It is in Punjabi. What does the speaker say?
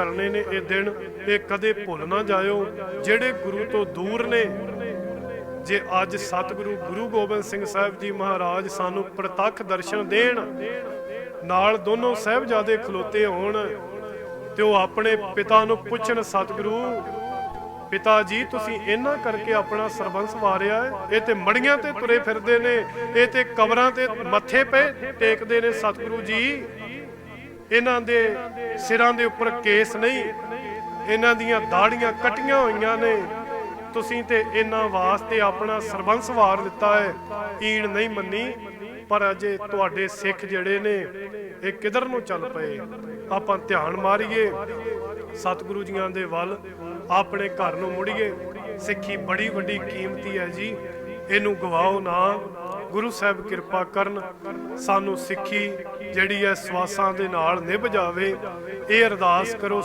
ਕਰਨੇ ਨੇ ਇਹ ਦਿਨ ਇਹ ਕਦੇ ਭੁੱਲ ਨਾ ਜਾਇਓ। ਜਿਹੜੇ ਗੁਰੂ ਤੋਂ ਦੂਰ ਨੇ, ਜੇ ਅੱਜ ਸਤਿਗੁਰੂ ਗੁਰੂ ਗੋਬਿੰਦ ਸਿੰਘ ਸਾਹਿਬ ਜੀ ਮਹਾਰਾਜ ਸਾਨੂੰ ਪ੍ਰਤੱਖ ਦਰਸ਼ਨ ਦੇਣ, ਨਾਲ ਦੋਨੋਂ ਸਾਹਿਬਜ਼ਾਦੇ ਖਲੋਤੇ ਹੋਣ, ਤੇ ਉਹ ਆਪਣੇ ਪਿਤਾ ਨੂੰ ਪੁੱਛਣ, ਸਤਿਗੁਰੂ, ਪਿਤਾ ਜੀ, ਤੁਸੀਂ ਇਹਨਾਂ ਕਰਕੇ ਆਪਣਾ ਸਰਬੰਸ ਵਾਰਿਆ ਹੈ। ਇਹ ਤੇ ਮੜੀਆਂ ਤੇ ਤੁਰੇ ਫਿਰਦੇ ਨੇ, ਇਹ ਤੇ ਕਬਰਾਂ ਤੇ ਮੱਥੇ ਪਏ ਟੇਕਦੇ ਨੇ, ਸਤਿਗੁਰੂ ਜੀ ਇਹਨਾਂ ਦੇ ਸਿਰਾਂ ਦੇ ਉੱਪਰ ਕੇਸ ਨਹੀਂ। ਇਹਨਾਂ ਦੀਆਂ ਦਾੜੀਆਂ ਕੱਟੀਆਂ ਹੋਈਆਂ ਨੇ। ਤੁਸੀਂ ਤੇ ਇਹਨਾਂ ਵਾਸਤੇ ਆਪਣਾ ਸਰਬੰਸ ਵਾਰ ਦਿੱਤਾ ਹੈ। ਈਣ ਨਹੀਂ ਮੰਨੀ, ਪਰ ਅਜੇ ਤੁਹਾਡੇ ਸਿੱਖ ਜਿਹੜੇ ਨੇ, ਇਹ ਕਿਧਰ ਨੂੰ ਚੱਲ ਪਏ? ਆਪਾਂ ਧਿਆਨ ਮਾਰੀਏ। ਸਤਿਗੁਰੂ ਜੀਆਂ ਦੇ ਵੱਲ ਆਪਣੇ ਘਰ ਨੂੰ ਮੁੜੀਏ। ਸਿੱਖੀ ਬੜੀ ਵੱਡੀ ਕੀਮਤੀ ਹੈ ਜੀ। ਇਹਨੂੰ ਗਵਾਓ ਨਾ। ਗੁਰੂ ਸਾਹਿਬ ਕਿਰਪਾ ਕਰਨ ਸਾਨੂੰ ਸਿੱਖੀ ਜਿਹੜੀ ਹੈ ਸਵਾਸਾਂ ਦੇ ਨਾਲ ਨਿਭ ਜਾਵੇ, ਇਹ ਅਰਦਾਸ ਕਰੋ